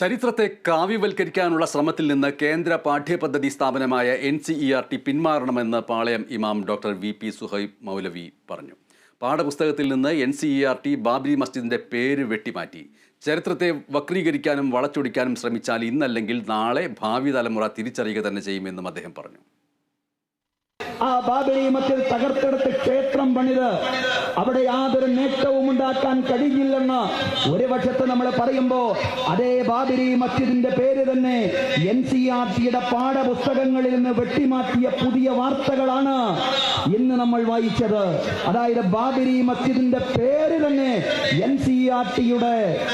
ചരിത്രത്തെ കാവ്യവൽക്കരിക്കാനുള്ള ശ്രമത്തിൽ നിന്ന് കേന്ദ്ര പാഠ്യപദ്ധതി സ്ഥാപനമായ N C E R T പിന്മാറണമെന്ന് Palayam ഇമാം ഡോക്ടർ വി പി സുഹൈബ് മൗലവി പറഞ്ഞു. പാഠപുസ്തകത്തിൽ നിന്ന് N C E R T Babri മസ്ജിദിന്റെ പേര് വെട്ടിമാറ്റി. ചരിത്രത്തെ വക്രീകരിക്കാനും വളച്ചൊടിക്കാനും ശ്രമിച്ചാൽ ഇന്നല്ലെങ്കിൽ നാളെ ഭാവി തലമുറ തിരിച്ചറിയുക തന്നെ ചെയ്യുമെന്നും അദ്ദേഹം പറഞ്ഞു. ആ ബാബരി മസ്ജിദ് തകർത്തെടുത്ത് ക്ഷേത്രം പണിത്. അവിടെ യാതൊരു നേട്ടവും ഉണ്ടാക്കാൻ കഴിയില്ലെന്ന് ഒരു വശത്ത് നമ്മൾ പറയുമ്പോ അതേ ബാബരി മസ്ജിദിന്റെ പേര് തന്നെ എൻ സി ആർ ടിയുടെ പാഠപുസ്തകങ്ങളിൽ നിന്ന് വെട്ടിമാറ്റിയ പുതിയ വാർത്തകളാണ്. ഇന്ന് നമ്മൾ വായിച്ചത് അതായത് ബാബരി മസ്ജിദിന്റെ പേര് തന്നെ എൻ സി ആർ ടിയുടെ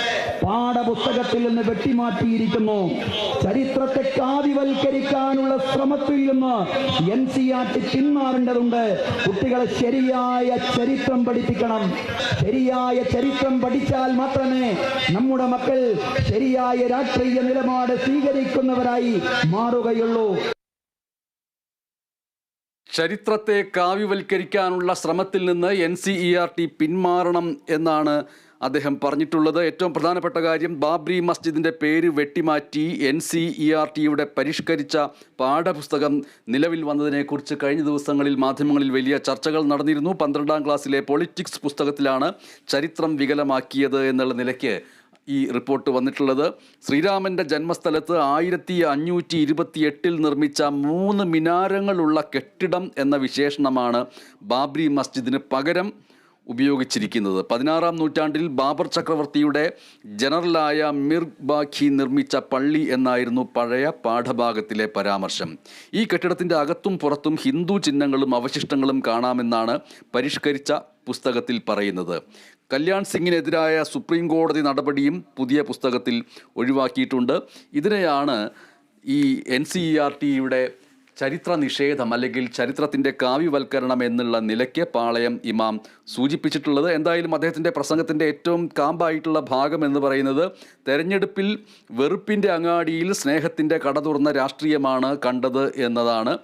പാഠപുസ്തകത്തിൽ നിന്ന് വെട്ടിമാറ്റിയിരിക്കുന്നു. ചരിത്രത്തെ കാതിവൽക്കരിക്കാനുള്ള ശ്രമത്തിൽ നിന്ന് എൻ സി ആർ ടി പിന്മാറേണ്ടതുണ്ട്. കുട്ടികളെ ശരിയായ ചരിത്രം പഠിപ്പിക്കണം. ശരിയായ ചരിത്രം പഠിച്ചാൽ മാത്രമേ നമ്മുടെ മക്കൾ ശരിയായ രാഷ്ട്രീയ നിലപാട് സ്വീകരിക്കുന്നവരായി മാറുകയുള്ളൂ. ചരിത്രത്തെ കാവ്യവൽക്കരിക്കാനുള്ള ശ്രമത്തിൽ നിന്ന് N C E R T പിന്മാറണം എന്നാണ് അദ്ദേഹം പറഞ്ഞിട്ടുള്ളത്. ഏറ്റവും പ്രധാനപ്പെട്ട കാര്യം ബാബ്രി മസ്ജിദിന്റെ പേര് വെട്ടിമാറ്റി എൻ സി ഇ ആർ ടിയുടെ പരിഷ്കരിച്ച പാഠപുസ്തകം നിലവിൽ വന്നതിനെക്കുറിച്ച് കഴിഞ്ഞ ദിവസങ്ങളിൽ മാധ്യമങ്ങളിൽ വലിയ ചർച്ചകൾ നടന്നിരുന്നു. പന്ത്രണ്ടാം ക്ലാസ്സിലെ പൊളിറ്റിക്സ് പുസ്തകത്തിലാണ് ചരിത്രം വികലമാക്കിയത് എന്നുള്ള നിലയ്ക്ക് ഈ റിപ്പോർട്ട് വന്നിട്ടുള്ളത്. ശ്രീരാമന്റെ ജന്മസ്ഥലത്ത് ആയിരത്തി അഞ്ഞൂറ്റി ഇരുപത്തി എട്ടിൽ നിർമ്മിച്ച മൂന്ന് മിനാരങ്ങളുള്ള കെട്ടിടം എന്ന വിശേഷണമാണ് ബാബ്രി മസ്ജിദിന് പകരം ഉപയോഗിച്ചിരിക്കുന്നത്. പതിനാറാം നൂറ്റാണ്ടിൽ ബാബർ ചക്രവർത്തിയുടെ ജനറലായ മിർ ബാഖി നിർമ്മിച്ച പള്ളി എന്നായിരുന്നു പഴയ പാഠഭാഗത്തിലെ പരാമർശം. ഈ കെട്ടിടത്തിന്റെ അകത്തും പുറത്തും ഹിന്ദു ചിഹ്നങ്ങളും അവശിഷ്ടങ്ങളും കാണാമെന്നാണ് പരിഷ്കരിച്ച പുസ്തകത്തിൽ പറയുന്നത്. കല്യാൺ സിംഗിനെതിരായ സുപ്രീം കോടതി നടപടിയും പുതിയ പുസ്തകത്തിൽ ഒഴിവാക്കിയിട്ടുണ്ട്. ഇതിനെയാണ് ഈ എൻ സി ഇ ആർ ടിയുടെ ചരിത്ര നിഷേധം അല്ലെങ്കിൽ ചരിത്രത്തിന്റെ കാവ്യവൽക്കരണം എന്നുള്ള നിലയ്ക്ക് പാളയം ഇമാം സൂചിപ്പിച്ചിട്ടുള്ളത്. എന്തായാലും അദ്ദേഹത്തിന്റെ പ്രസംഗത്തിന്റെ ഏറ്റവും കാമ്പായിട്ടുള്ള ഭാഗം എന്ന് പറയുന്നത് തെരഞ്ഞെടുപ്പിൽ വെറുപ്പിന്റെ അങ്ങാടിയിൽ സ്നേഹത്തിന്റെ കട തുറന്ന രാഷ്ട്രീയമാണ് കണ്ടത് എന്നതാണ്.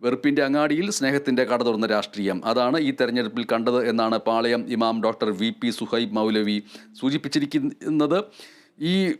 വെറുപ്പിന്റെ അങ്ങാടിയിൽ സ്നേഹത്തിന്റെ കട തുറന്ന രാഷ്ട്രീയം. അതാണ് ഈ തെരഞ്ഞെടുപ്പിൽ കണ്ടത് എന്നാണ് പാളയം ഇമാം ഡോക്ടർ വി പി സുഹൈബ് മൗലവി സൂചിപ്പിച്ചിരിക്കുന്നത്. ഈ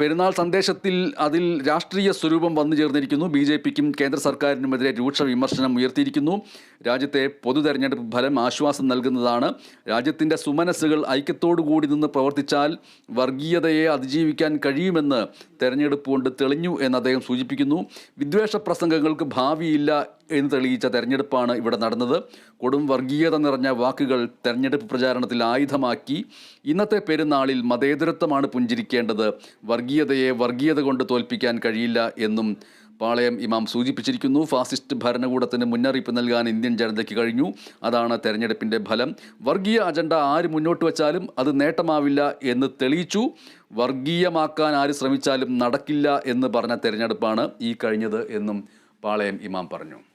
പെരുന്നാൾ സന്ദേശത്തിൽ അതിൽ രാഷ്ട്രീയ സ്വരൂപം വന്നു ചേർന്നിരിക്കുന്നു. ബി ജെ പിക്കും കേന്ദ്ര സർക്കാരിനുമെതിരെ രൂക്ഷ വിമർശനം ഉയർത്തിയിരിക്കുന്നു. രാജ്യത്തെ പൊതു തെരഞ്ഞെടുപ്പ് ഫലം ആശ്വാസം നൽകുന്നതാണ്. രാജ്യത്തിന്റെ സുമനസ്സുകൾ ഐക്യത്തോടു കൂടി നിന്ന് പ്രവർത്തിച്ചാൽ വർഗീയതയെ അതിജീവിക്കാൻ കഴിയുമെന്ന് തെരഞ്ഞെടുപ്പ് കൊണ്ട് തെളിഞ്ഞു എന്ന് അദ്ദേഹം സൂചിപ്പിക്കുന്നു. വിദ്വേഷ പ്രസംഗങ്ങൾക്ക് ഭാവിയില്ല എന്ന് തെളിയിച്ച തെരഞ്ഞെടുപ്പാണ് ഇവിടെ നടന്നത്. കൊടും വർഗീയത നിറഞ്ഞ വാക്കുകൾ തെരഞ്ഞെടുപ്പ് പ്രചാരണത്തിൽ ആയുധമാക്കി. ഇന്നത്തെ പെരുന്നാളിൽ മതേതരത്വമാണ് പുഞ്ചിരിക്കേണ്ടത്. വർഗീയതയെ വർഗീയത കൊണ്ട് തോൽപ്പിക്കാൻ കഴിയില്ല എന്നും പാളയം ഇമാം സൂചിപ്പിച്ചിരിക്കുന്നു. ഫാസിസ്റ്റ് ഭരണകൂടത്തിന് മുന്നറിയിപ്പ് നൽകാൻ ഇന്ത്യൻ ജനതയ്ക്ക് കഴിഞ്ഞു. അതാണ് തെരഞ്ഞെടുപ്പിന്റെ ഫലം. വർഗീയ അജണ്ട ആര് മുന്നോട്ട് വച്ചാലും അത് നേട്ടമാവില്ല എന്ന് തെളിയിച്ചു. വർഗീയമാക്കാൻ ആര് ശ്രമിച്ചാലും നടക്കില്ല എന്ന് പറഞ്ഞ തെരഞ്ഞെടുപ്പാണ് ഈ കഴിഞ്ഞത് എന്നും പാളയം ഇമാം പറഞ്ഞു.